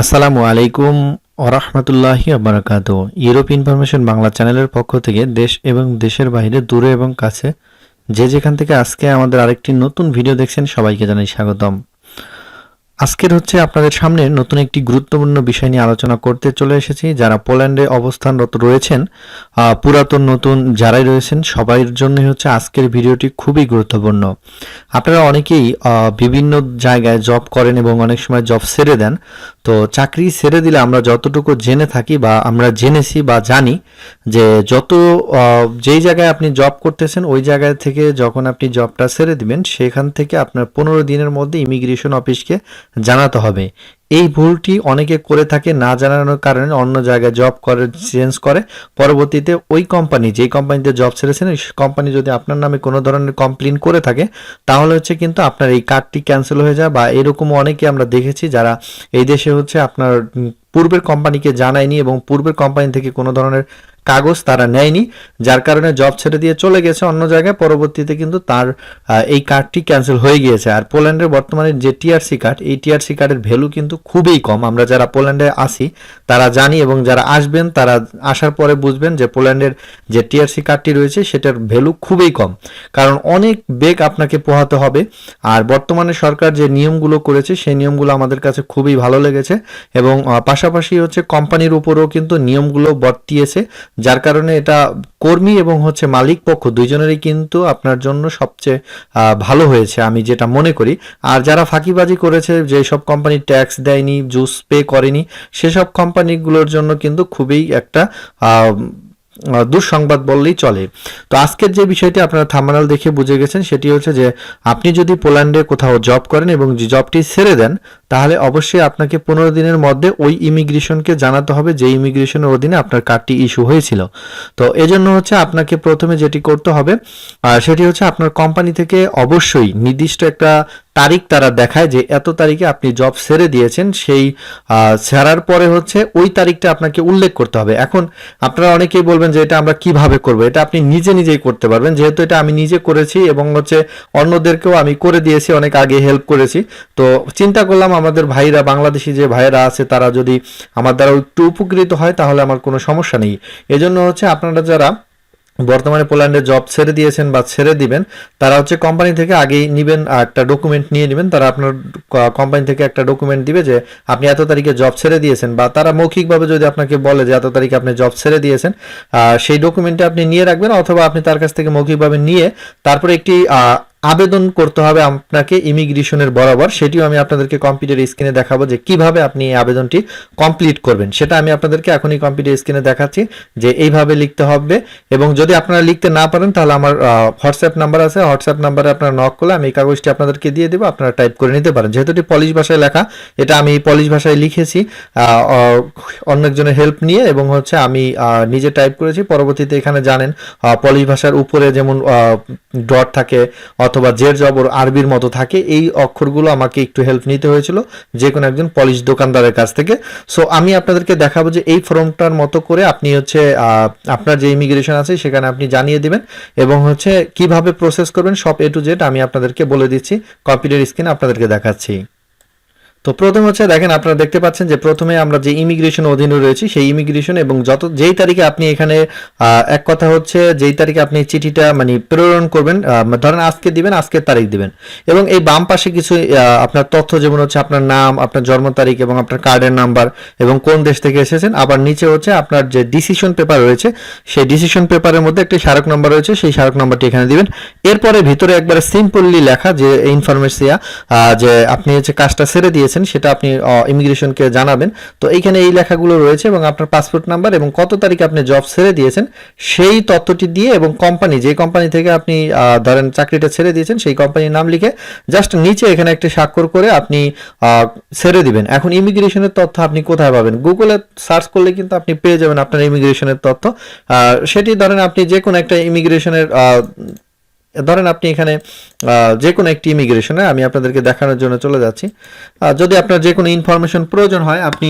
আসসালামু আলাইকুম ওরহমতুল্লাহি আবরাকাত ইউরোপ ইনফরমেশন বাংলা চ্যানেলের পক্ষ থেকে দেশ এবং দেশের বাইরে, দূরে এবং কাছে, যে যেখান থেকে আজকে আমাদের আরেকটি নতুন ভিডিও দেখছেন সবাইকে জানাই স্বাগতম। আজকের হচ্ছে আপনাদের সামনে নতুন একটি গুরুত্বপূর্ণ বিষয় নিয়ে আলোচনা করতে চলে এসেছি। যারা পোল্যান্ডে অবস্থানরত রয়েছেন পুরাতন নতুন যারাই রয়েছেন সবার জন্যই হচ্ছে আজকের ভিডিওটি খুবই গুরুত্বপূর্ণ। আপনারা অনেকেই বিভিন্ন জায়গায় জব করেন এবং অনেক সময় জব ছেড়ে দেন। তো চাকরি ছেড়ে দিলে আমরা যতটুকু জেনে থাকি বা আমরা জেনেছি বা জানি যে যত যেই জায়গায় আপনি জব করতেছেন, ওই জায়গা থেকে যখন আপনি জবটা ছেড়ে দিবেন, সেখান থেকে আপনার পনেরো দিনের মধ্যে ইমিগ্রেশন অফিসকে জানাতে হবে। এই ভুলটি অনেকে করে থাকে না জানানোর কারণে অন্য জায়গায় জব করে চেঞ্জ করে। পরবর্তীতে ওই কোম্পানি যেই কোম্পানিতে জব ছেড়েছেন কোম্পানি যদি আপনার নামে কোনো ধরনের কমপ্লেন করে থাকে, তাহলে হচ্ছে কিন্তু আপনার এই কার্ডটি ক্যান্সেল হয়ে যায় বা এরকম অনেকে আমরা দেখেছি যারা এই দেশে হচ্ছে আপনার পূর্বের কোম্পানিকে জানায়নি এবং পূর্বের কোম্পানি থেকে কোনো ধরনের কাগজ তারা নেয়নি, যার কারণে জব ছেড়ে দিয়ে চলে গেছে অন্য জায়গায়। পরবর্তীতে কিন্তু তার এই কার্ডটি ক্যান্সেল হয়ে গিয়েছে। আর পোল্যান্ডের বর্তমানে যে টিআরসি কার্ড এই টিআরসি কার্ডের ভ্যালু কিন্তু খুবই কম। আমরা যারা পোল্যান্ডে আসি তারা জানি এবং যারা আসবেন, তারা আসার পরে বুঝবেন যে পোল্যান্ডের যে টিআরসি কার্ডটি রয়েছে, সেটার ভ্যালু খুবই কম। কারণ অনেক বেগ আপনাকে পোহাতে হবে। আর বর্তমানে সরকার যে নিয়মগুলো করেছে, সেই নিয়মগুলো আমাদের কাছে খুবই ভালো লেগেছে। এবং পাশাপাশি হচ্ছে কোম্পানির উপরেও কিন্তু নিয়মগুলো বর্তিয়েছে। যার কারণে এটা কর্মী এবং হচ্ছে মালিক পক্ষ দুইজনেরই কিন্তু আপনার জন্য সবচেয়ে ভালো হয়েছে, আমি যেটা মনে করি। আর যারা ফাঁকিবাজি করেছে, যেসব কোম্পানি ট্যাক্স দেয়নি জুস পে করেনি, সেসব কোম্পানিগুলোর জন্য কিন্তু খুবই একটা দুঃসংবাদ বললেই চলে। তো আজকের যে বিষয়টি আপনারা থামানাল দেখে বুঝে গেছেন, সেটি হচ্ছে যে আপনি যদি পোল্যান্ডে কোথাও জব করেন এবং জবটি ছেড়ে দেন তাহলে অবশ্যই আপনাকে পনেরো দিনের মধ্যে ওই ইমিগ্রেশনকে জানাতে হবে, যে ইমিগ্রেশনের অধীনে আপনার কার্ডটি ইস্যু হয়েছিল। তো এজন্য হচ্ছে আপনাকে প্রথমে যেটি করতে হবে সেটি হচ্ছে আপনার কোম্পানি থেকে অবশ্যই নির্দিষ্ট একটা তারিখ তারা দেখায়, যে এত তারিখে আপনি জব ছেড়ে দিয়েছেন, সেই ছাড়ার পরে হচ্ছে ওই তারিখটা আপনাকে উল্লেখ করতে হবে। এখন আপনারা অনেকেই বলবেন যে এটা আমরা কীভাবে করব? এটা আপনি নিজে নিজেই করতে পারবেন, যেহেতু এটা আমি নিজে করেছি এবং হচ্ছে অন্যদেরকেও আমি করে দিয়েছি, অনেক আগে হেল্প করেছি। তো চিন্তা করলাম আমাদের ভাইরা, বাংলাদেশি যে ভাইরা আছে, তারা যদি আমার দ্বারা একটু উপকৃত হয়, তাহলে আমার কোনো সমস্যা নেই। এজন্য হচ্ছে আপনারা যারা বর্তমানে পোল্যান্ডে জব ছেড়ে দিয়েছেন বা ছেড়ে দিবেন, তারা হচ্ছে কোম্পানি থেকে আগেই নিবেন একটা ডকুমেন্ট নিয়ে নেবেন। তারা আপনার কোম্পানি থেকে একটা ডকুমেন্ট দিবে যে আপনি এত তারিখে জব ছেড়ে দিয়েছেন বা তারা মৌখিকভাবে যদি আপনাকে বলে যে এত তারিখে আপনি জব ছেড়ে দিয়েছেন সেই ডকুমেন্টটা আপনি নিয়ে রাখবেন অথবা আপনি তার কাছ থেকে মৌখিকভাবে নিয়ে তারপরে একটি আবেদন করতে হবে আপনাকে ইমিগ্রেশনের বরাবর। সেটিও আমি আপনাদেরকে কম্পিউটার স্ক্রিনে দেখাবো যে কীভাবে আপনি এই আবেদনটি কমপ্লিট করবেন। সেটা আমি আপনাদেরকে এখনই কম্পিউটার স্ক্রিনে দেখাচ্ছি যে এইভাবে লিখতে হবে এবং যদি আপনারা লিখতে না পারেন, তাহলে আমার হোয়াটসঅ্যাপ নাম্বার আছে। হোয়াটসঅ্যাপ নাম্বারে আপনারা নক করলে আমি এই কাগজটি আপনাদেরকে দিয়ে দেবো। আপনারা টাইপ করে নিতে পারেন। যেহেতু এটি পলিশ ভাষায় লেখা, এটা আমি পলিশ ভাষায় লিখেছি অন্য একজনের হেল্প নিয়ে এবং হচ্ছে আমি নিজে টাইপ করেছি। পরবর্তীতে এখানে জানেন পলিশ ভাষার উপরে যেমন ডট থাকে অথবা জের জবর আরবির মতো থাকে, এই অক্ষরগুলো আমাকে একটু হেল্প নিতে হয়েছিল যে কোনো একজন পলিশ দোকানদারের কাছ থেকে। সো আমি আপনাদেরকে দেখাবো যে এই ফর্মটার মতো করে আপনি হচ্ছে আপনার যে ইমিগ্রেশন আছে সেখানে আপনি জানিয়ে দিবেন এবং হচ্ছে কীভাবে প্রসেস করবেন, সব এ টু জেড আমি আপনাদেরকে বলে দিচ্ছি কম্পিউটার স্ক্রিনে আপনাদেরকে দেখাচ্ছি। তো প্রথম হচ্ছে দেখেন, আপনারা দেখতে পাচ্ছেন যে প্রথমে আমরা যে ইমিগ্রেশন অধীনে রয়েছি, সেই ইমিগ্রেশন এবং যত, যেই তারিখে আপনি এখানে এক কথা হচ্ছে যেই তারিখে আপনি চিঠিটা মানে প্রেরণ করবেন ধরেন আজকে দিবেন, আজকের তারিখ দিবেন। এবং এই বাম পাশে কিছু আপনার তথ্য যেমন হচ্ছে আপনার নাম, আপনার জন্ম তারিখ এবং আপনার কার্ডের নাম্বার এবং কোন দেশ থেকে এসেছেন, আবার নিচে হচ্ছে আপনার যে ডিসিশন পেপার রয়েছে, সেই ডিসিশন পেপারের মধ্যে একটি স্মারক নাম্বার রয়েছে, সেই স্মারক নাম্বারটি এখানে দিবেন। এরপরে ভিতরে একবারে সিম্পলি লেখা যে ইনফরমেশন যে আপনি হচ্ছে কাজটা ছেড়ে দিয়েছেন, সেটা আপনি ইমিগ্রেশনকে জানাবেন। তো এইখানে এই লেখাগুলো রয়েছে এবং আপনার পাসপোর্ট নাম্বার এবং কত তারিখে আপনি জব ছেড়ে দিয়েছেন, সেই তথ্যটি দিয়ে এবং কোম্পানি যে কোম্পানি থেকে আপনি ধরেন চাকরিটা ছেড়ে দিয়েছেন, সেই কোম্পানির নাম লিখে জাস্ট নিচে এখানে একটি স্বাক্ষর করে আপনি ছেড়ে দিবেন। এখন ইমিগ্রেশনের তথ্য আপনি কোথায় পাবেন? গুগলে সার্চ করলে কিন্তু আপনি পেয়ে যাবেন আপনার ইমিগ্রেশনের তথ্য। সেটি ধরেন আপনি যে কোনো একটা ইমিগ্রেশনের ধরেন আপনি এখানে যে কোনো একটি ইমিগ্রেশনে আমি আপনাদেরকে দেখানোর জন্য চলে যাচ্ছি। যদি আপনার যে কোনো ইনফরমেশন প্রয়োজন হয়, আপনি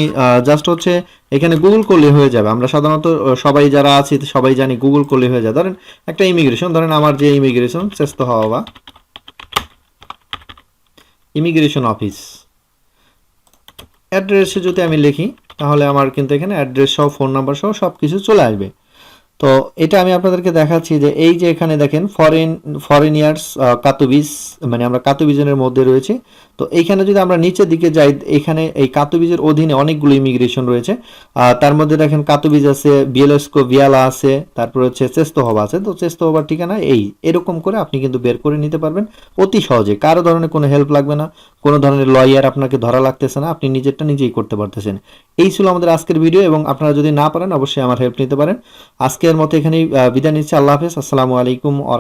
জাস্ট হচ্ছে এখানে গুগল করলে হয়ে যাবে। আমরা সাধারণত সবাই যারা আছি, সবাই জানি গুগল করলে হয়ে যায়। ধরেন একটা ইমিগ্রেশন, ধরেন আমার যে ইমিগ্রেশন চেষ্টা হওয়া বা ইমিগ্রেশন অফিস। অ্যাড্রেসে যদি আমি লিখি, তাহলে আমার কিন্তু এখানে অ্যাড্রেস সহ, ফোন নাম্বার সহ সব কিছু চলে আসবে। তো এটা আমি আপনাদেরকে দেখাচ্ছি যে এই যে এখানে দেখেন ফরেন ফরেন ইয়ার্স কাতুবিজ মানে আমরা কাতুবিজনের মধ্যে রয়েছে। তো এইখানে যদি আমরা নিচের দিকে যাই, এখানে এই কাতুবিজের অধীনে অনেকগুলো ইমিগ্রেশন রয়েছে। তার মধ্যে দেখেন কাতুবিজ আছে, বিয়েলস্কো বিয়ালা আছে, তারপর হচ্ছে চেস্তহবা আছে। তো চেস্তহবার ঠিকানা এই। এরকম করে আপনি কিন্তু বের করে নিতে পারবেন অতি সহজে। কারও ধরনের কোনো হেল্প লাগবে না, কোনো ধরনের লয়ার আপনাকে ধরা লাগতেছে না, আপনি নিজেরটা নিজেই করতে পারতেছেন। এই ছিল আমাদের আজকের ভিডিও এবং আপনারা যদি না পারেন, অবশ্যই আমার হেল্প নিতে পারেন। আজকের মতো এখানেই বিদায় নিচ্ছি। আল্লাহ হাফেজ। আসসালামু আলাইকুম